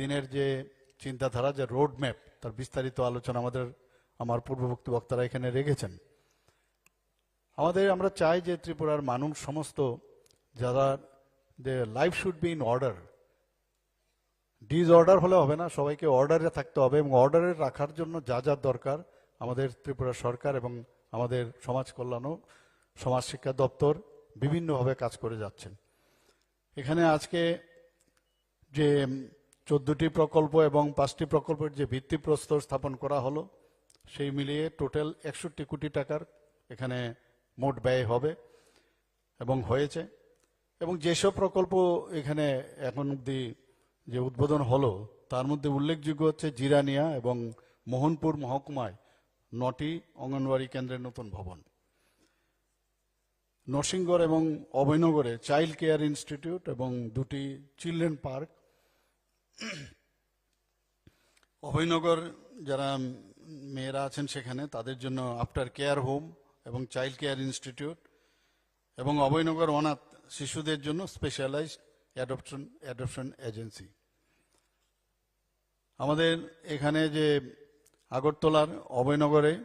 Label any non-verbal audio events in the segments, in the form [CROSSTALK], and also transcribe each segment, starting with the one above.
দিনের যে চিন্তাধারা, যে রোড ম্যাপ তার বিস্তারিত আলোচনা আমাদের, আমার পূর্ববর্তী বক্তারা এখানে রেখেছেন। আমাদের, আমরা চাই যে ত্রিপুরার মানুষ সমস্ত, যারা যে life should be in order disorder হলে হবে না, সবাইকে অর্ডারে থাকতে হবে এবং অর্ডারে রাখার জন্য যা যা দরকার আমাদের ত্রিপুরা সরকার এবং আমাদের সমাজ কল্যাণ ও সমাজ শিক্ষা দপ্তর বিভিন্নভাবে কাজ করে যাচ্ছেন। এখানে আজকে যে চোদ্দটি প্রকল্প এবং পাঁচটি প্রকল্পের যে ভিত্তিপ্রস্তর স্থাপন করা হলো, সেই মিলিয়ে টোটাল একষট্টি কোটি টাকার এখানে মোট ব্যয় হবে এবং হয়েছে। এবং যেসব প্রকল্প এখানে এখন অব্দি যে উদ্বোধন হলো, তার মধ্যে উল্লেখযোগ্য হচ্ছে জিরানিয়া এবং মোহনপুর মহকুমায় নটি অঙ্গনওয়াড়ি কেন্দ্রের নতুন ভবন। নরসিংগড় এবং অভয়নগরে চাইল্ড কেয়ার ইনস্টিটিউট এবং দুটি চিলড্রেন পার্ক [CLEARS THROAT] অভয়নগর যারা মেয়েরা আছেন সেখানে, তাদের জন্য আফটার কেয়ার হোম এবং চাইল্ড কেয়ার ইনস্টিটিউট এবং অভয়নগর অনাথ শিশুদের জন্য স্পেশালাইজড অ্যাডপশন অ্যাডপশন এজেন্সি আমাদের এখানে যে আগরতলার অভয়নগরে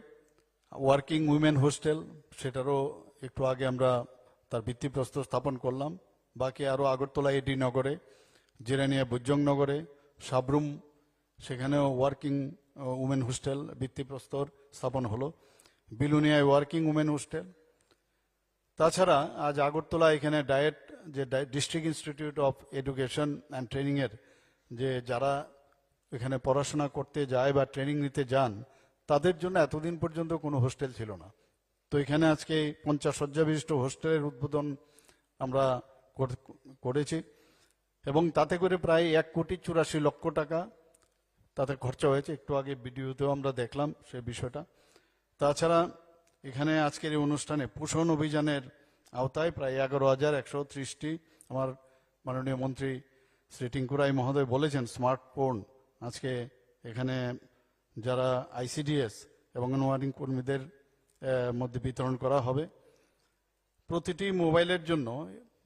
ওয়ার্কিং উইমেন হোস্টেল সেটারও একটু আগে আমরা তার ভিত্তিপ্রস্তর স্থাপন করলাম। বাকি আরও আগরতলা এডি নগরে জিরানিয়া বুজ্জং নগরে সাবরুম, সেখানেও ওয়ার্কিং উমেন হোস্টেল ভিত্তিপ্রস্তর স্থাপন হলো। বিলুনিয়ায় ওয়ার্কিং উমেন হোস্টেল। তাছাড়া আজ আগরতলা এখানে ডায়েট, যে district institute of education and ট্রেনিংয়ের যে যারা এখানে পড়াশোনা করতে যায় বা ট্রেনিং নিতে যান, তাদের জন্য এতদিন পর্যন্ত কোনো হোস্টেল ছিল না। তো এখানে আজকে পঞ্চাশ শয্যা বিশিষ্ট হোস্টেলের উদ্বোধন আমরা করেছি। এবং তাতে করে প্রায় এক কোটি চুরাশি লক্ষ টাকা তাতে খরচা হয়েছে। একটু আগে ভিডিওতেও আমরা দেখলাম সে বিষয়টা। তাছাড়া এখানে আজকের এই অনুষ্ঠানে পোষণ অভিযানের আওতায় প্রায় এগারো হাজার একশো ত্রিশটি আমার মাননীয় মন্ত্রী শ্রী টিঙ্কুরাই মহোদয় বলেছেন স্মার্টফোন আজকে এখানে যারা আইসিডিএস এবং অঙ্গনওয়াড়ি কর্মীদের মধ্যে বিতরণ করা হবে। প্রতিটি মোবাইলের জন্য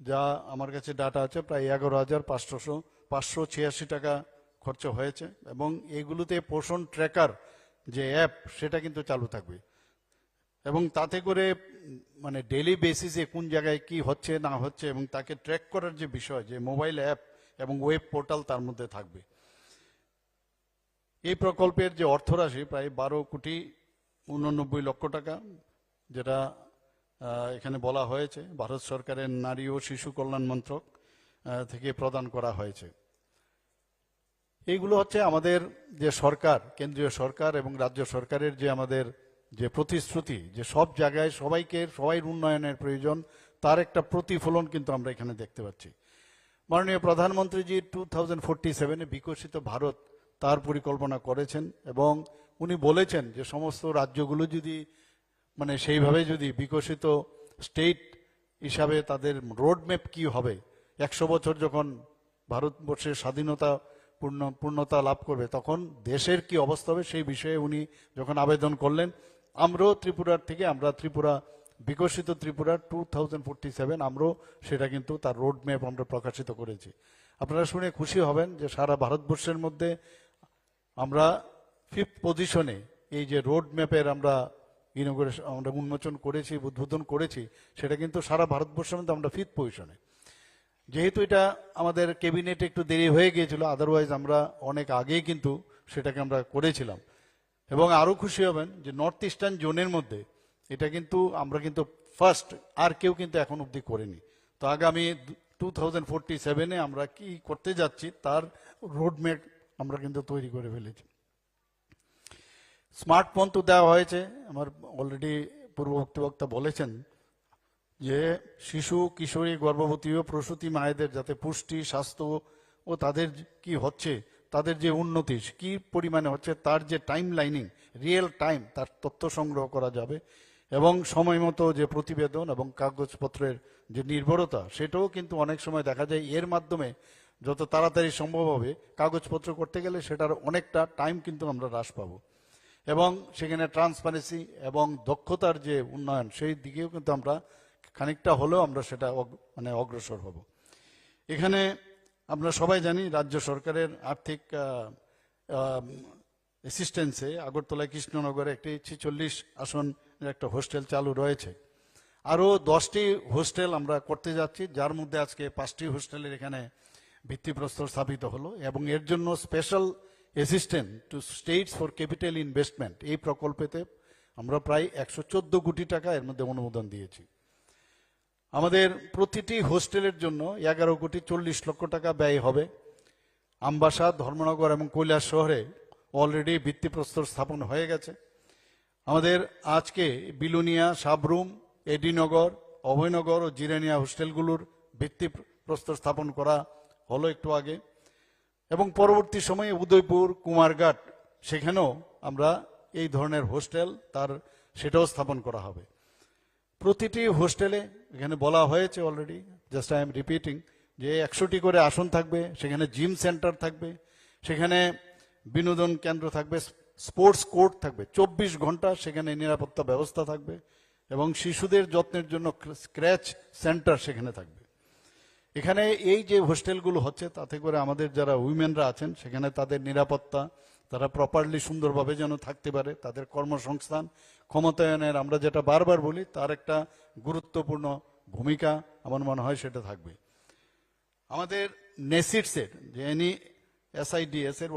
যা আমার কাছে ডাটা আছে প্রায় এগারো হাজার পাঁচশোশো পাঁচশো ছিয়াশি টাকা খরচ হয়েছে এবং এগুলোতে পোষণ ট্র্যাকার যে অ্যাপ, সেটা কিন্তু চালু থাকবে। এবং তাতে করে মানে ডেলি বেসিসে কোন জায়গায় কি হচ্ছে, না হচ্ছে এবং তাকে ট্র্যাক করার যে বিষয়, যে মোবাইল অ্যাপ এবং ওয়েব পোর্টাল তার মধ্যে থাকবে। এই প্রকল্পের যে অর্থরাশি, প্রায় বারো কোটি উননব্বই লক্ষ টাকা, যেটা এখানে বলা হয়েছে, ভারত সরকারের নারী ও শিশু কল্যাণ মন্ত্রক থেকে প্রদান করা হয়েছে। এইগুলো হচ্ছে আমাদের যে সরকার, কেন্দ্রীয় সরকার এবং রাজ্য সরকারের যে আমাদের যে প্রতিশ্রুতি, যে সব জায়গায় সবাইকে সবাই উন্নয়নের প্রয়োজন, তার একটা প্রতিফলন কিন্তু আমরা এখানে দেখতে পাচ্ছি। মাননীয় প্রধানমন্ত্রীজি টু থাউজেন্ড ফোরটি সেভেনে বিকশিত ভারত তার পরিকল্পনা করেছেন এবং উনি বলেছেন যে সমস্ত রাজ্যগুলো যদি মানে সেইভাবে যদি বিকশিত স্টেট হিসাবে তাদের রোডম্যাপ কি হবে? একশো বছর যখন ভারতবর্ষের স্বাধীনতা পূর্ণ, পূর্ণতা লাভ করবে, তখন দেশের কি অবস্থা হবে সেই বিষয়ে উনি যখন আবেদন করলেন, আমরাও ত্রিপুরার থেকে, আমরা ত্রিপুরা, বিকশিত Tripura two thousand forty seven আমরাও সেটা কিন্তু তার রোড ম্যাপ আমরা প্রকাশিত করেছি। আপনারা শুনে খুশি হবেন যে সারা ভারতবর্ষের মধ্যে আমরা ফিফথ পজিশনে এই যে রোড ম্যাপের আমরা ইনোগ্রেশন আমরা উন্মোচন করেছি, উদ্বোধন করেছি, সেটা কিন্তু সারা ভারতবর্ষের মধ্যে আমরা ফিফথ পজিশনে। যেহেতু এটা আমাদের ক্যাবিনেটে একটু দেরি হয়ে গিয়েছিল আদারওয়াইজ আমরা অনেক আগেই কিন্তু সেটাকে আমরা করেছিলাম। এবং আরও খুশি হবেন যে নর্থ ইস্টার্ন জোনের মধ্যে এটা কিন্তু আমরা কিন্তু ফার্স্ট আর কেউ কিন্তু এখন অবধি করেনি। তো আগামী টু থাউজেন্ড ফোরটি সেভেনে আমরা কি করতে যাচ্ছি, তার রোডম্যাপ আমরা কিন্তু তৈরি করে ফেলেছি। স্মার্টফোন তো দেওয়া হয়েছে। আমার অলরেডি পূর্ববর্তী বক্তা বলেছেন যে শিশু, কিশোরী, গর্ভবতী ও প্রসূতি মায়েদের যাতে পুষ্টি, স্বাস্থ্য ও তাদের কি হচ্ছে, তাদের যে উন্নতি কি পরিমাণে হচ্ছে, তার যে টাইম লাইনিং রিয়েল টাইম, তার তথ্য সংগ্রহ করা যাবে এবং সময় মতো যে প্রতিবেদন এবং কাগজপত্রের যে নির্ভরতা, সেটাও কিন্তু অনেক সময় দেখা যায়। এর মাধ্যমে যত তাড়াতাড়ি সম্ভব হবে, কাগজপত্র করতে গেলে সেটার অনেকটা টাইম কিন্তু আমরা হ্রাস পাবো। এবং সেখানে ট্রান্সপারেন্সি এবং দক্ষতার যে উন্নয়ন, সেই দিকেও কিন্তু আমরা খানিকটা হলেও আমরা সেটা মানে অগ্রসর হব। এখানে আমরা সবাই জানি রাজ্য সরকারের আর্থিক অ্যাসিস্ট্যান্সে আগরতলা কৃষ্ণনগরে একটি ছিচল্লিশ আসনের একটা হোস্টেল চালু রয়েছে। আরও দশটি হোস্টেল আমরা করতে যাচ্ছি, যার মধ্যে আজকে পাঁচটি হোস্টেলের এখানে ভিত্তিপ্রস্তর স্থাপিত হলো এবং এর জন্য special assistant to states for capital investment এই প্রকল্পেতে আমরা প্রায় একশো চোদ্দ কোটি টাকা এর মধ্যে অনুমোদন দিয়েছি। আমাদের প্রতিটি হোস্টেলের জন্য এগারো কোটি চল্লিশ লক্ষ টাকা ব্যয় হবে। আমবাসা, ধর্মনগর এবং কৈলাস শহরে অলরেডি ভিত্তিপ্রস্তর স্থাপন হয়ে গেছে। আমাদের আজকে বিলুনিয়া, সাবরুম, এডিনগর, অভয়নগর ও জিরানিয়া হোস্টেলগুলোর ভিত্তিপ্রস্তর স্থাপন করা হলো একটু আগে। এবং পরবর্তী সময়ে উদয়পুর, কুমারঘাট, সেখানেও আমরা এই ধরনের হোস্টেল তার, সেটাও স্থাপন করা হবে। প্রতিটি হোস্টেলে, এখানে বলা হয়েছে already, just I am repeating, যে একশোটি করে আসন থাকবে, সেখানে জিম সেন্টার থাকবে, সেখানে বিনোদন কেন্দ্র থাকবে, স্পোর্টস কোর্ট থাকবে, চব্বিশ ঘণ্টা সেখানে নিরাপত্তা ব্যবস্থা থাকবে এবং শিশুদের যত্নের জন্য স্ক্র্যাচ সেন্টার সেখানে থাকবে। এখানে এই যে হোস্টেলগুলো হচ্ছে, তাতে করে আমাদের যারা উইমেনরা আছেন, সেখানে তাদের নিরাপত্তা, তারা প্রপারলি সুন্দরভাবে যেন থাকতে পারে, তাদের কর্মসংস্থান, ক্ষমতায়নের আমরা যেটা বারবার বলি, তার একটা গুরুত্বপূর্ণ ভূমিকা আমার মনে হয় সেটা থাকবে। আমাদের নেসিটসের যে এনি এসআইডিএস এর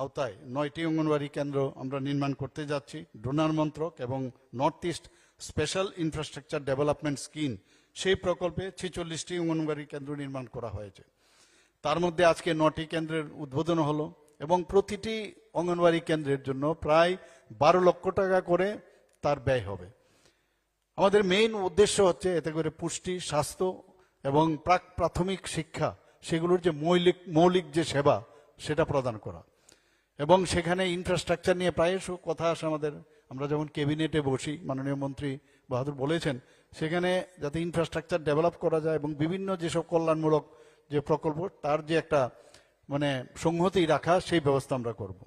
আওতায় নয়টি অঙ্গনওয়াড়ি কেন্দ্র আমরা নির্মাণ করতে যাচ্ছি, ডোনার মন্ত্রক এবং north east special infrastructure development scheme সেই প্রকল্পে ছেচল্লিশটি অঙ্গনবাড়ি কেন্দ্র নির্মাণ করা হয়েছে। তার মধ্যে আজকে নটি কেন্দ্রের উদ্বোধন হলো এবং প্রতিটি অঙ্গনওয়াড়ি কেন্দ্রের জন্য প্রায় বারো লক্ষ টাকা করে তার ব্যয় হবে। আমাদের মেইন উদ্দেশ্য হচ্ছে এতে করে পুষ্টি, স্বাস্থ্য এবং প্রাক প্রাথমিক শিক্ষা, সেগুলোর যে মৌলিক মৌলিক যে সেবা, সেটা প্রদান করা। এবং সেখানে ইনফ্রাস্ট্রাকচার নিয়ে প্রায়শ কথা আসে আমাদের। আমরা যেমন ক্যাবিনেটে বসি, মাননীয় মন্ত্রী বাহাদুর বলেছেন সেখানে যাতে ইনফ্রাস্ট্রাকচার ডেভেলপ করা যায় এবং বিভিন্ন যেসব কল্যাণমূলক যে প্রকল্প, তার যে একটা মানে সংহতি রাখা, সেই ব্যবস্থা আমরা করব।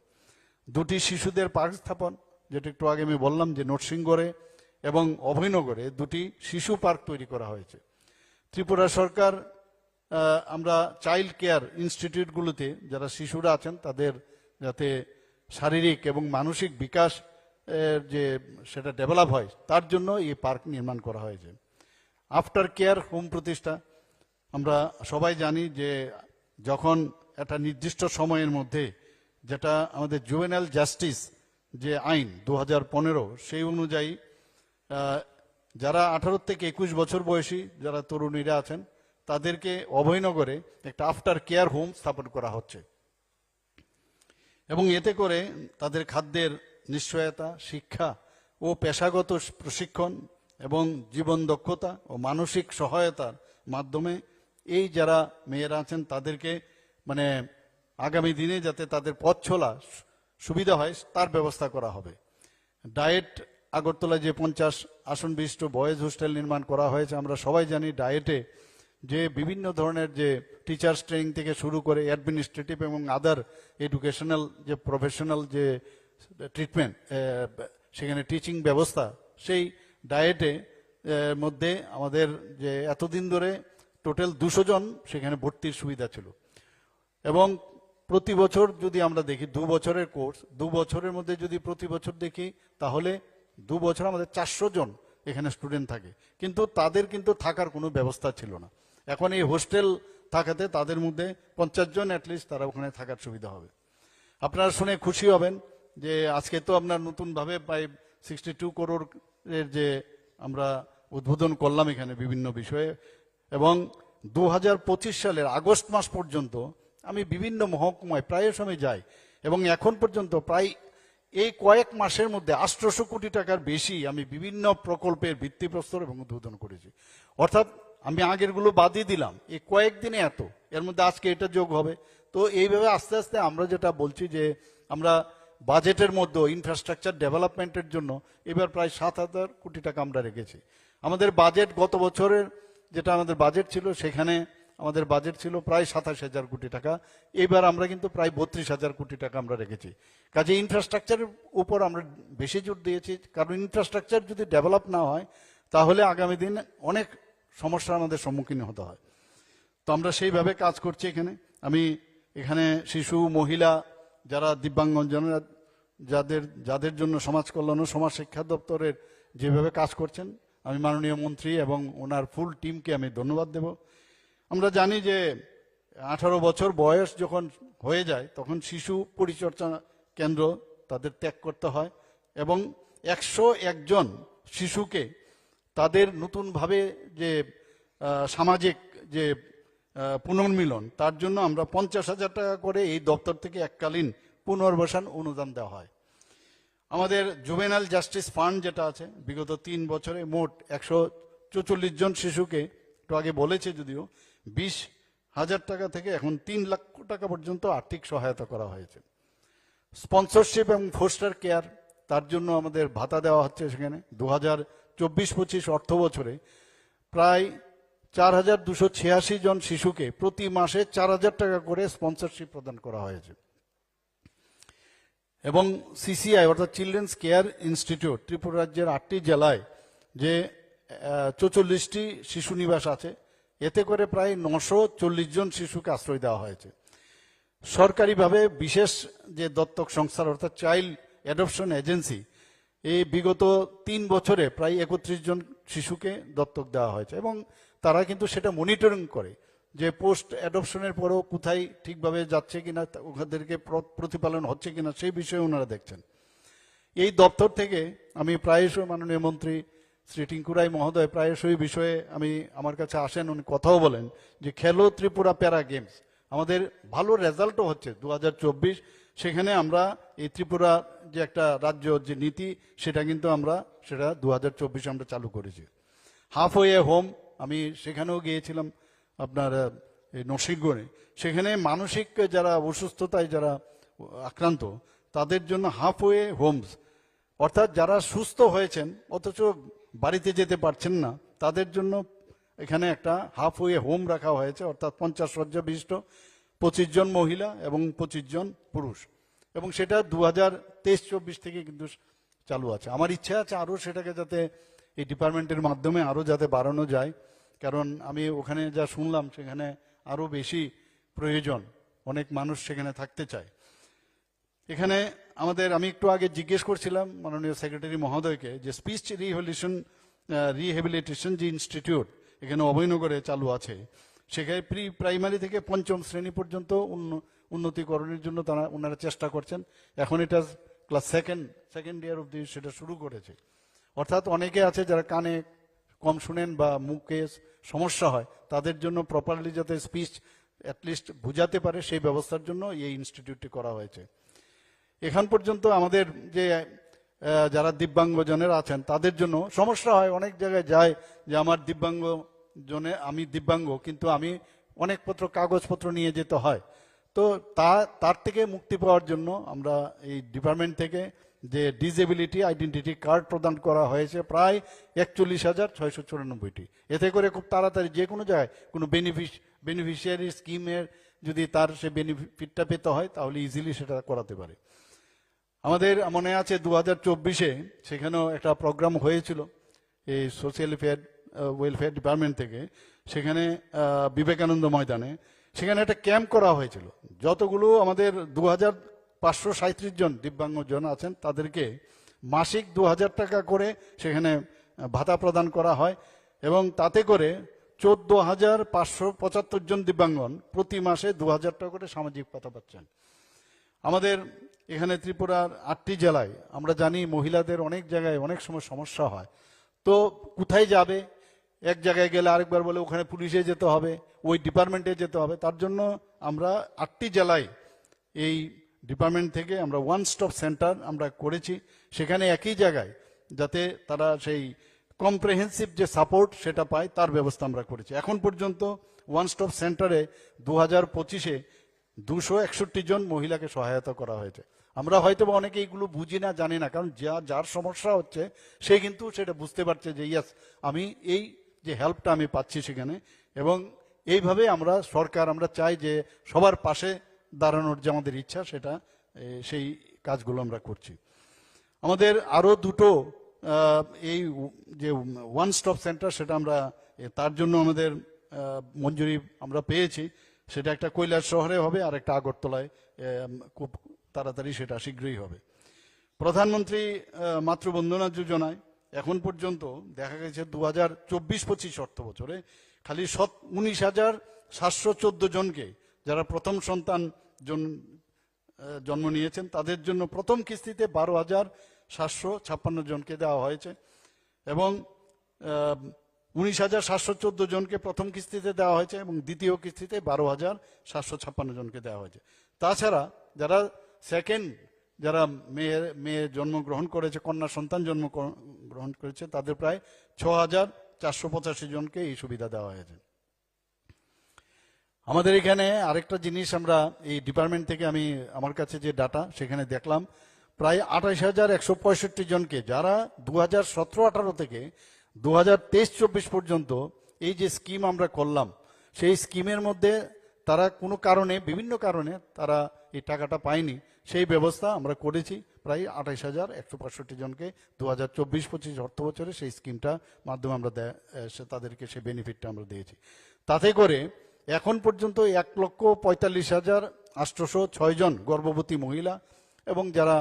দুটি শিশুদের পার্ক স্থাপন, যেটা একটু আগে আমি বললাম যে নরসিংগড়ে এবং অভয়নগরে দুটি শিশু পার্ক তৈরি করা হয়েছে। ত্রিপুরা সরকার আমরা চাইল্ড কেয়ার ইনস্টিটিউটগুলোতে যারা শিশুরা আছেন, তাদের যাতে শারীরিক এবং মানসিক বিকাশ যে সেটা ডেভেলপ হয়, তার জন্য এই পার্ক নির্মাণ করা হয়েছে। আফটার কেয়ার হোম প্রতিষ্ঠা, আমরা সবাই জানি যে যখন একটা নির্দিষ্ট সময়ের মধ্যে যেটা আমাদের জুভেনাল জাস্টিস যে আইন দু হাজার পনেরো, সেই অনুযায়ী যারা আঠারো থেকে একুশ বছর বয়সী যারা তরুণীরা আছেন, তাদেরকে অভয়নগরে একটা আফটার কেয়ার হোম স্থাপন করা হচ্ছে। এবং এতে করে তাদের খাদ্যের নিশ্চয়তা, শিক্ষা ও পেশাগত প্রশিক্ষণ এবং জীবন দক্ষতা ও মানসিক সহায়তার মাধ্যমে এই যারা মেয়েরা আছেন তাদেরকে মানে আগামী দিনে যাতে তাদের পথ সু- সুবিধা হয়, তার ব্যবস্থা করা হবে। ডায়েট আগরতলা যে পঞ্চাশ আসন বিশিষ্ট বয়েজ হোস্টেল নির্মাণ করা হয়েছে, আমরা সবাই জানি ডায়েটে যে বিভিন্ন ধরনের যে টিচার্স ট্রেনিং থেকে শুরু করে অ্যাডমিনিস্ট্রেটিভ এবং আদার এডুকেশনাল যে প্রফেশনাল যে ট্রিটমেন্ট সেখানে টিচিং ব্যবস্থা, সেই ডায়েটে মধ্যে আমাদের যে এতদিন ধরে টোটাল দুশো জন সেখানে ভর্তির সুবিধা ছিল। এবং প্রতি বছর যদি আমরা দেখি, দু বছরের কোর্স দু বছরের মধ্যে যদি প্রতি বছর দেখি, তাহলে দু বছর আমাদের চারশো জন এখানে স্টুডেন্ট থাকে। কিন্তু তাদের কিন্তু থাকার কোনো ব্যবস্থা ছিল না। এখন এই হোস্টেল থাকাতে তাদের মধ্যে পঞ্চাশ জন অ্যাটলিস্ট তারা ওখানে থাকার সুবিধা হবে। আপনারা শুনে খুশি হবেন যে আজকে তো আপনার নতুনভাবে প্রায় সিক্সটি টু করোড় এর যে আমরা উদ্বোধন করলাম এখানে বিভিন্ন বিষয়ে, এবং দু হাজার পঁচিশ সালের আগস্ট মাস পর্যন্ত আমি বিভিন্ন মহকুমায় প্রায় সময় যাই, এবং এখন পর্যন্ত প্রায় এই কয়েক মাসের মধ্যে আটশোশো কোটি টাকার বেশি আমি বিভিন্ন প্রকল্পের ভিত্তিপ্রস্তর এবং উদ্বোধন করেছি। অর্থাৎ আমি আগেরগুলো বাদই দিলাম, এই কয়েকদিনে এত, এর মধ্যে আজকে এটা যোগ হবে। তো এইভাবে আস্তে আস্তে আমরা যেটা বলছি যে আমরা বাজেটের মধ্যে ইনফ্রাস্ট্রাকচার ডেভেলপমেন্টের জন্য এবার প্রায় সাত হাজার কোটি টাকা আমরা রেখেছি। আমাদের বাজেট গত বছরের যেটা আমাদের বাজেট ছিল, সেখানে আমাদের বাজেট ছিল প্রায় সাতাশ হাজার কোটি টাকা। এবার আমরা কিন্তু প্রায় বত্রিশ হাজার কোটি টাকা আমরা রেখেছি। কাজে ইনফ্রাস্ট্রাকচারের উপর আমরা বেশি জোর দিয়েছি, কারণ ইনফ্রাস্ট্রাকচার যদি ডেভেলপ না হয়, তাহলে আগামী দিন অনেক সমস্যার আমাদের সম্মুখীন হতে হয়। তো আমরা সেইভাবে কাজ করছি এখানে। আমি এখানে শিশু, মহিলা যারা দিব্যাঙ্গজনেরা যাদের যাদের জন্য সমাজ কল্যাণ ও সমাজ শিক্ষা দপ্তরের যেভাবে কাজ করছেন, আমি মাননীয় মন্ত্রী এবং ওনার ফুল টিমকে আমি ধন্যবাদ দেব। আমরা জানি যে আঠারো বছর বয়স যখন হয়ে যায়, তখন শিশু পরিচর্যা কেন্দ্র তাদের ত্যাগ করতে হয় এবং একশো একজন শিশুকে তাদের নতুনভাবে যে সামাজিক যে পুনর্মিলন। তার জন্য আমরা পঞ্চাশ হাজার টাকা করে এই দপ্তর থেকে এককালীন পুনর্বাসন অনুদান দেওয়া হয়। আমাদের জুবেনাল জাস্টিস ফান্ড যেটা আছে, বিগত তিন বছরে মোট একশো চৌচল্লিশ জন শিশুকে, একটু আগে বলেছে যদিও, বিশ হাজার টাকা থেকে এখন তিন লক্ষ টাকা পর্যন্ত আর্থিক সহায়তা করা হয়েছে। স্পন্সরশিপ এবং ফোস্টার কেয়ার তার জন্য আমাদের ভাতা দেওয়া হচ্ছে সেখানে। দু হাজার চব্বিশ পঁচিশ অর্থ বছরে প্রায় চার হাজার দুশো ছিয়াশি জন শিশুকে প্রতি মাসে চার হাজার টাকা করে স্পন্সরশিপ প্রদান করা হয়েছে। এবং সিসিআই, অর্থাৎ চিলড্রেন্স কেয়ার ইনস্টিটিউট, ত্রিপুরা রাজ্যের আটটি জেলায় যে চৌচল্লিশটি শিশু নিবাস আছে, এতে করে প্রায় নশো চল্লিশ জন শিশুকে আশ্রয় দেওয়া হয়েছে। সরকারিভাবে বিশেষ যে দত্তক সংস্থার, অর্থাৎ চাইল্ড অ্যাডপশন এজেন্সি, এই বিগত তিন বছরে প্রায় একত্রিশ জন শিশুকে দত্তক দেওয়া হয়েছে। এবং তারা কিন্তু সেটা মনিটরিং করে যে পোস্ট অ্যাডপশনের পরেও কোথায় ঠিকভাবে যাচ্ছে কিনা ওদেরকে প্রতিপালন হচ্ছে কিনা, সেই বিষয়ে ওনারা দেখছেন। এই দপ্তর থেকে আমি প্রায়শই মাননীয় মন্ত্রী শ্রী টিঙ্কুরাই মহোদয় প্রায়শই বিষয়ে আমি, আমার কাছে আসেন, উনি কথাও বলেন যে খেলো ত্রিপুরা প্যারা গেমস। আমাদের ভালো রেজাল্টও হচ্ছে দু হাজার চব্বিশ। সেখানে আমরা এই ত্রিপুরা যে একটা রাজ্য যে নীতি, সেটা কিন্তু আমরা, সেটা দু আমরা চালু করেছি। হাফ ওয়ে হোম আমি সেখানেও গিয়েছিলাম আপনার নরসিংগড়ে সেখানে মানসিক যারা অসুস্থতায় যারা আক্রান্ত, তাদের জন্য হাফ ওয়ে হোমস, অর্থাৎ যারা সুস্থ হয়েছেন, অথচ বাড়িতে যেতে পারছেন না, তাদের জন্য এখানে একটা হাফ ওয়ে হোম রাখা হয়েছে, অর্থাৎ পঞ্চাশ শয্যা বিশিষ্ট পঁচিশ জন মহিলা এবং পঁচিশ জন পুরুষ। এবং সেটা দু হাজার তেইশ চব্বিশ থেকে কিন্তু চালু আছে। আমার ইচ্ছা আছে আরও সেটাকে যাতে এই ডিপার্টমেন্টের মাধ্যমে আরও যাতে বাড়ানো যায়। কারণ আমি ওখানে যা শুনলাম, সেখানে আরও বেশি প্রয়োজন, অনেক মানুষ সেখানে থাকতে চায়। এখানে আমাদের, আমি একটু আগে জিজ্ঞেস করছিলাম মাননীয় সেক্রেটারি মহোদয়কে যে স্পিচ রিহেবিলিটেশন রিহেবিলিটেশন যে ইনস্টিটিউট এখানে অভয়নগরে চালু আছে, সেখানে প্রি প্রাইমারি থেকে পঞ্চম শ্রেণি পর্যন্ত উন্ন- উন্নতিকরণের জন্য তারা, ওনারা চেষ্টা করছেন। এখন এটা ক্লাস সেকেন্ড সেকেন্ড ইয়ার অব্দি সেটা শুরু করেছে। অর্থাৎ অনেকে আছে যারা কানে কম শুনেন বা মুখে সমস্যা হয়, তাদের জন্য প্রপারলি যাতে স্পিচ অ্যাটলিস্ট বুঝাতে পারে, সেই ব্যবস্থার জন্য এই ইনস্টিটিউটটি করা হয়েছে। এখান পর্যন্ত আমাদের যে যারা দিব্যাঙ্গজনেরা আছেন, তাদের জন্য সমস্যা হয়, অনেক জায়গায় যায় যে আমার দিব্যাঙ্গ জনে আমি দিব্যাঙ্গ, কিন্তু আমি অনেক পত্র, কাগজপত্র নিয়ে যেতে হয়। তো তা, তার থেকে মুক্তি পাওয়ার জন্য আমরা এই ডিপার্টমেন্ট থেকে যে ডিসেবিলিটি আইডেন্টিটি কার্ড প্রদান করা হয়েছে প্রায় একচল্লিশ হাজার ছয়শো চুরানব্বইটি। এতে করে খুব তাড়াতাড়ি যে কোনো জায়গায় কোনো বেনিফিস বেনিফিশিয়ারি স্কিমের যদি তার সে বেনিফিটটা পেতে হয়, তাহলে ইজিলি সেটা করাতে পারে। আমাদের মনে আছে দু হাজার চব্বিশে সেখানেও একটা প্রোগ্রাম হয়েছিল, এই সোশ্যাল ফেয়ার ওয়েলফেয়ার ডিপার্টমেন্ট থেকে। সেখানে বিবেকানন্দ ময়দানে সেখানে একটা ক্যাম্প করা হয়েছিল। যতগুলো আমাদের দু হাজার পাঁচশো সাঁত্রিশ জন দিব্যাঙ্গজন আছেন, তাদেরকে মাসিক দু হাজার টাকা করে সেখানে ভাতা প্রদান করা হয় এবং তাতে করে চোদ্দ হাজার পাঁচশো পঁচাত্তর জন দিব্যাঙ্গন প্রতি মাসে দু হাজার টাকা করে সামাজিক ভাতা পাচ্ছেন। আমাদের এখানে ত্রিপুরার আটটি জেলায় আমরা জানি মহিলাদের অনেক জায়গায় অনেক সময় সমস্যা হয়। তো কোথায় যাবে? এক জায়গায় গেলে আরেকবার বলে ওখানে পুলিশে যেতে হবে, ওই ডিপার্টমেন্টে যেতে হবে। তার জন্য আমরা আটটি জেলায় এই ডিপার্টমেন্ট থেকে আমরা ওয়ান স্টপ সেন্টার আমরা করেছি। সেখানে একই জায়গায় যাতে তারা সেই কম্প্রেহেন্সিভ যে সাপোর্ট সেটা পায়, তার ব্যবস্থা আমরা করেছি। এখন পর্যন্ত ওয়ান স্টপ সেন্টারে দু হাজার পঁচিশে দুশো একষট্টি জন মহিলাকে সহায়তা করা হয়েছে। আমরা হয়তো বা অনেকে এইগুলো বুঝি না, জানি না, কারণ যা, যার সমস্যা হচ্ছে, সে কিন্তু সেটা বুঝতে পারছে যে ইয়াস আমি এই যে হেল্পটা আমি পাচ্ছি সেখানে। এবং এইভাবে আমরা সরকার, আমরা চাই যে সবার পাশে দাঁড়ানোর যে আমাদের ইচ্ছা, সেটা সেই কাজগুলো আমরা করছি। আমাদের আরও দুটো এই যে ওয়ান স্টপ সেন্টার সেটা আমরা তার জন্য আমাদের মঞ্জুরি আমরা পেয়েছি। সেটা একটা কৈলাস শহরে হবে, আর একটা আগরতলায় খুব তাড়াতাড়ি সেটা শীঘ্রই হবে। প্রধানমন্ত্রী মাতৃবন্দনা যোজনায় এখন পর্যন্ত দেখা গেছে দু হাজার চব্বিশ পঁচিশ অর্থ বছরে খালি সত উনিশ হাজার সাতশো চোদ্দ জনকে যারা প্রথম সন্তান জন- জন্ম নিয়েছেন, তাদের জন্য প্রথম কিস্তিতে বারো হাজার সাতশো ছাপ্পান্ন জনকে দেওয়া হয়েছে এবং উনিশ হাজার সাতশো চোদ্দ জনকে প্রথম কিস্তিতে দেওয়া হয়েছে এবং দ্বিতীয় কিস্তিতে বারো হাজার সাতশো ছাপ্পান্ন জনকে দেওয়া হয়েছে। তাছাড়া যারা সেকেন্ড যারা মেয়ে মেয়ে জন্মগ্রহণ করেছে, কন্যা সন্তান জন্ম গ্রহণ করেছে, তাদের প্রায় ছ হাজার চারশো পঁচাশি জনকে এই সুবিধা দেওয়া হয়েছে। আমাদের এখানে আরেকটা জিনিস আমরা এই ডিপার্টমেন্ট থেকে আমি আমার কাছে যে ডাটা সেখানে দেখলাম, প্রায় আঠাশ হাজার একশো পঁয়ষট্টি জনকে যারা দু হাজার সতেরো আঠারো থেকে দু হাজার তেইশ চব্বিশ পর্যন্ত এই যে স্কিম আমরা করলাম, সেই স্কিমের মধ্যে তারা কোনো কারণে, বিভিন্ন কারণে তারা এই টাকাটা পায়নি। সেই ব্যবস্থা আমরা করেছি প্রায় আঠাইশ হাজার একশো পঁয়ষট্টি জনকে দু হাজার চব্বিশ পঁচিশ অর্থ বছরে সেই স্কিমটা মাধ্যমে আমরা তাদেরকে সেই বেনিফিটটা আমরা দিয়েছি। তাতে করে এখন পর্যন্ত এক লক্ষ পঁয়তাল্লিশ হাজার আটশোশো ছয় জন গর্ভবতী মহিলা এবং যারা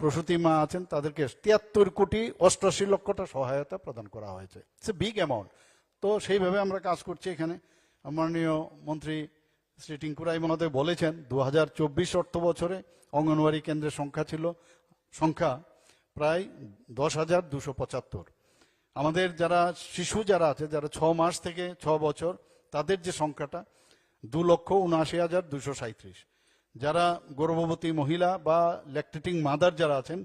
প্রসূতি মা আছেন, তাদেরকে তিয়াত্তর কোটি অষ্টআশি লক্ষটা সহায়তা প্রদান করা হয়েছে। ইটস এ বিগ অ্যামাউন্ট তো সেইভাবে আমরা কাজ করছি এখানে। মাননীয় মন্ত্রী শ্রী টিঙ্কুরাই মহোদয় বলেছেন দু হাজার চব্বিশ অর্থ বছরে অঙ্গনওয়াড়ি কেন্দ্রের সংখ্যা ছিল, সংখ্যা প্রায় দশ হাজার দুশো পঁচাত্তর। আমাদের যারা শিশু যারা আছে, যারা ছ মাস থেকে ছ বছর তাদের যে সংখ্যাটা, দু লক্ষ উনআশি হাজার দুশো সাঁত্রিশ যারা গর্ভবতী মহিলা বা ল্যাকটেটিং মাদার যারা আছেন,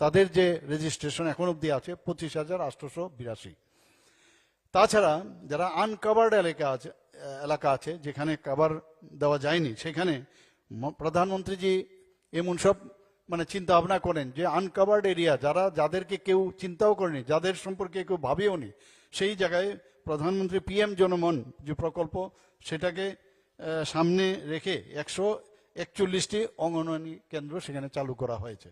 তাদের যে রেজিস্ট্রেশন এখন অবধি আছে পঁচিশ হাজার আটশোশো বিরাশি। তাছাড়া যারা আনকাভার্ড এলাকা আছে এলাকা আছে, যেখানে কাভার দেওয়া যায়নি, সেখানে প্রধানমন্ত্রীজি এমন সব মানে চিন্তা ভাবনা করেন যে আনকাভার্ড এরিয়া যারা, যাদেরকে কেউ চিন্তাও করেনি, যাদের সম্পর্কে কেউ ভাবেও নি, সেই জায়গায় প্রধানমন্ত্রী পিএম জনমন যে প্রকল্প, সেটাকে সামনে রেখে একশো একচল্লিশটি অঙ্গনওয়াড়ি কেন্দ্র সেখানে চালু করা হয়েছে।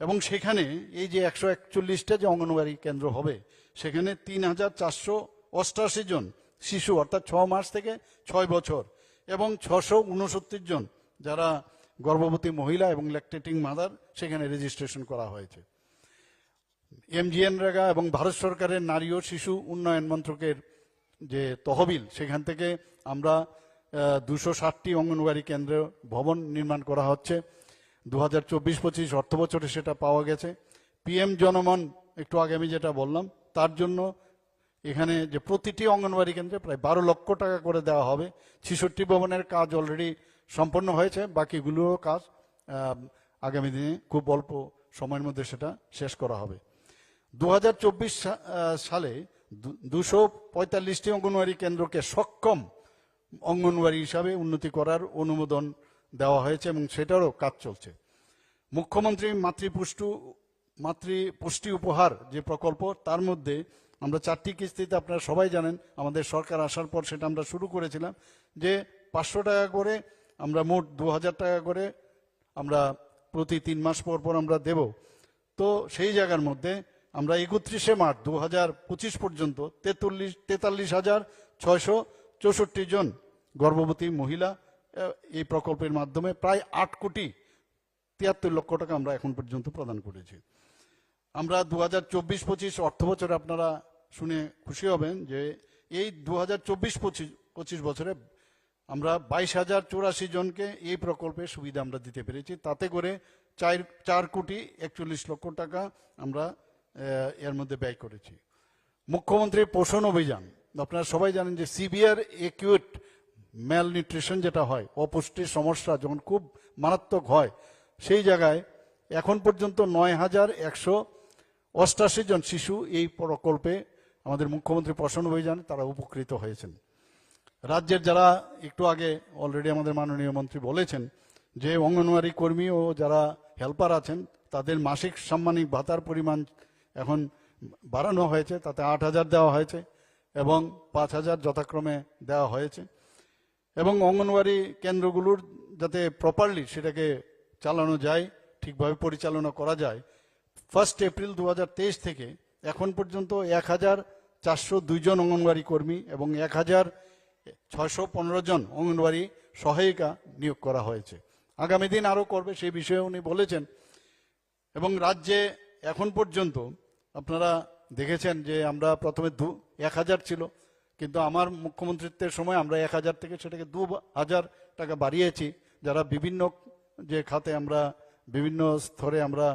এবং সেখানে এই যে একশো একচল্লিশটা যে অঙ্গনওয়াড়ি কেন্দ্র হবে, সেখানে তিন হাজার চারশো অষ্টাশি জন শিশু, অর্থাৎ ছ মাস থেকে ছয় বছর এবং ছশো উনসত্তর জন যারা গর্ভবতী মহিলা এবং ল্যাকটেটিং মাদার সেখানে রেজিস্ট্রেশন করা হয়েছে। এমজিএন রেগা এবং ভারত সরকারের নারী ও শিশু উন্নয়ন মন্ত্রকের যে তহবিল, সেখান থেকে আমরা দুশো ষাটটি অঙ্গনওয়াড়ি কেন্দ্র ভবন নির্মাণ করা হচ্ছে। দু হাজার চব্বিশ পঁচিশ অর্থ বছরে সেটা পাওয়া গেছে। পিএম জনমন, একটু আগে আমি যেটা বললাম, তার জন্য এখানে যে প্রতিটি অঙ্গনওয়াড়ি কেন্দ্রে প্রায় বারো লক্ষ টাকা করে দেওয়া হবে। ছিষট্টি ভবনের কাজ অলরেডি সম্পন্ন হয়েছে, বাকিগুলোও কাজ আগামী দিনে খুব অল্প সময়ের মধ্যে সেটা শেষ করা হবে। দু হাজার চব্বিশ সালে দুশো পঁয়তাল্লিশটি অঙ্গনওয়াড়ি কেন্দ্রকে সক্ষম অঙ্গনওয়াড়ি হিসাবে উন্নতি করার অনুমোদন দেওয়া হয়েছে এবং সেটারও কাজ চলছে। মুখ্যমন্ত্রী মাতৃপুষ্টু মাতৃ পুষ্টি উপহার যে প্রকল্প, তার মধ্যে আমরা চারটি কিস্তিতে আপনারা সবাই জানেন, আমাদের সরকার আসার পর সেটা আমরা শুরু করেছিলাম যে পাঁচশো টাকা করে আমরা মোট দু হাজার টাকা করে আমরা প্রতি তিন মাস পর পর আমরা দেব। তো সেই জায়গার মধ্যে আমরা একত্রিশে মার্চ দু হাজার পঁচিশ পর্যন্ত তেতাল্লিশ তেতাল্লিশ হাজার ছয়শো চৌষট্টি জন গর্ভবতী মহিলা এই প্রকল্পের মাধ্যমে প্রায় আট কোটি তিয়াত্তর লক্ষ টাকা আমরা এখন পর্যন্ত প্রদান করেছি। আমরা দু হাজার চব্বিশ পঁচিশ অর্থ বছরে আপনারা শুনে খুশি হবেন যে এই দু হাজার চব্বিশ পঁচিশ পঁচিশ বছরে আমরা বাইশ হাজার চৌরাশি জনকে এই প্রকল্পের সুবিধা আমরা দিতে পেরেছি। তাতে করে চার চার কোটি একচল্লিশ লক্ষ টাকা আমরা এর মধ্যে ব্যয় করেছি। মুখ্যমন্ত্রী পোষণ অভিযান। আপনারা সবাই জানেন যে সিভিয়ার একিউট ম্যাল নিউট্রিশন যেটা হয়, অপুষ্টির সমস্যা যখন খুব মারাত্মক হয়, সেই জায়গায় এখন পর্যন্ত নয় হাজার একশো অষ্টাশি জন শিশু এই প্রকল্পে আমাদের মুখ্যমন্ত্রী পোষণ অভিযানে তারা উপকৃত হয়েছেন। রাজ্যের যারা একটু আগে অলরেডি আমাদের মাননীয় মন্ত্রী বলেছেন যে অঙ্গনওয়াড়ি কর্মী ও যারা হেল্পার আছেন, তাদের মাসিক সাম্মানিক ভাতার পরিমাণ এখন বাড়ানো হয়েছে, তাতে আট হাজার দেওয়া হয়েছে এবং পাঁচ হাজার যথাক্রমে দেওয়া হয়েছে। এবং অঙ্গনওয়াড়ি কেন্দ্রগুলোর যাতে প্রপারলি সেটাকে চালানো যায়, ঠিকভাবে পরিচালনা করা যায় ফার্স্ট এপ্রিল দু হাজার তেইশ থেকে এখন পর্যন্ত এক হাজার চারশো দুইজন অঙ্গনওয়াড়ি কর্মী এবং এক হাজার ছয়শো পনেরো জন অঙ্গনওয়াড়ি সহায়িকা নিয়োগ করা হয়েছে। আগামী দিন আরও করবে সেই বিষয়ে উনি বলেছেন। এবং রাজ্যে এখন পর্যন্ত আপনারা দেখেছেন যে আমরা প্রথমে দু, এক হাজার ছিল, কিন্তু আমার মুখ্যমন্ত্রিত্বের সময় আমরা এক হাজার থেকে সেটাকে দু হাজার টাকা বাড়িয়েছি। যারা বিভিন্ন যে খাতে আমরা, বিভিন্ন স্তরে আমরা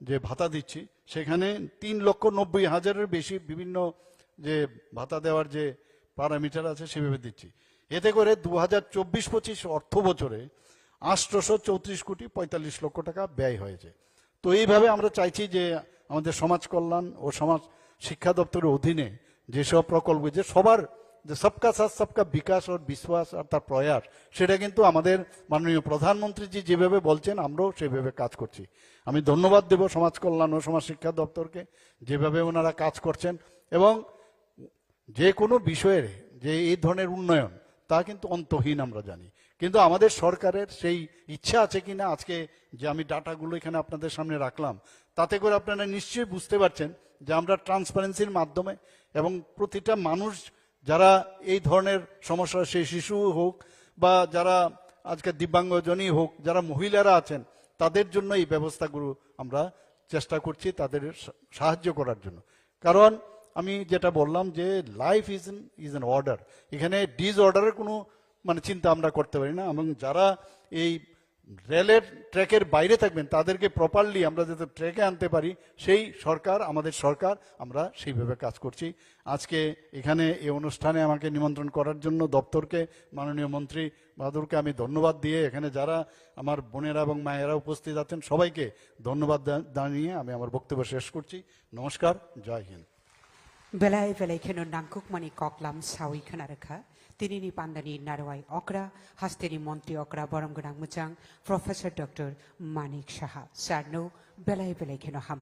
যে ভাতা দিচ্ছি, সেখানে তিন লক্ষ নব্বই হাজারের বেশি বিভিন্ন যে ভাতা দেওয়ার যে প্যারামিটার আছে সেভাবে দিচ্ছি। এতে করে দু হাজার চব্বিশ পঁচিশ অর্থ বছরে আটশোশো চৌত্রিশ কোটি পঁয়তাল্লিশ লক্ষ টাকা ব্যয় হয়েছে। তো এইভাবে আমরা চাইছি যে আমাদের সমাজ কল্যাণ ও সমাজ শিক্ষা দপ্তরের অধীনে যেসব প্রকল্প, যে সবার, যে সবকা সাথ, সবকা বিকাশ ওর বিশ্বাস আর তার প্রয়াস, সেটা কিন্তু আমাদের মাননীয় প্রধানমন্ত্রীজি যেভাবে বলছেন, আমরাও সেভাবে কাজ করছি। আমি ধন্যবাদ দেব সমাজ কল্যাণ ও সমাজ শিক্ষা দপ্তরকে যেভাবে ওনারা কাজ করছেন এবং যে কোনো বিষয়ের, যে এই ধরনের উন্নয়ন, তা কিন্তু অন্তহীন আমরা জানি। কিন্তু আমাদের সরকারের সেই ইচ্ছা আছে কিনা আজকে যে আমি ডাটাগুলো এখানে আপনাদের সামনে রাখলাম, তাতে করে আপনারা নিশ্চয়ই বুঝতে পারছেন যে আমরা ট্রান্সপারেন্সির মাধ্যমে এবং প্রতিটা মানুষ, যারা এই ধরনের সমস্যা সেই শিশু হোক বা যারা আজকে দিব্যাঙ্গজনই হোক, যারা মহিলারা আছেন, তাদের জন্য এই ব্যবস্থাগুলো আমরা চেষ্টা করছি তাদের সাহায্য করার জন্য। কারণ আমি যেটা বললাম যে life is is an order এখানে ডিস অর্ডারের কোনো মানে চিন্তা আমরা করতে পারি না। এবং যারা এই রেলের ট্র্যাকের বাইরে থাকবেন, তাদেরকে প্রপারলি আমরা যাতে ট্র্যাকে আনতে পারি, সেই সরকার, আমাদের সরকার, আমরা সেইভাবে কাজ করছি। আজকে এখানে এই অনুষ্ঠানে আমাকে নিমন্ত্রণ করার জন্য দপ্তরকে, মাননীয় মন্ত্রী বাহাদুরকে আমি ধন্যবাদ দিয়ে এখানে যারা আমার বোনেরা এবং মায়েরা উপস্থিত আছেন, সবাইকে ধন্যবাদ জানিয়ে আমি আমার বক্তব্য শেষ করছি। নমস্কার, জয় হিন্দ। বেলায় belai keno nangkuk mani koklam sawi khanaraka. Pandani narwai okra, hasteni montri okra borom gunang muchang, Professor Dr. Manik Shaha. Sarno belai belai keno ham.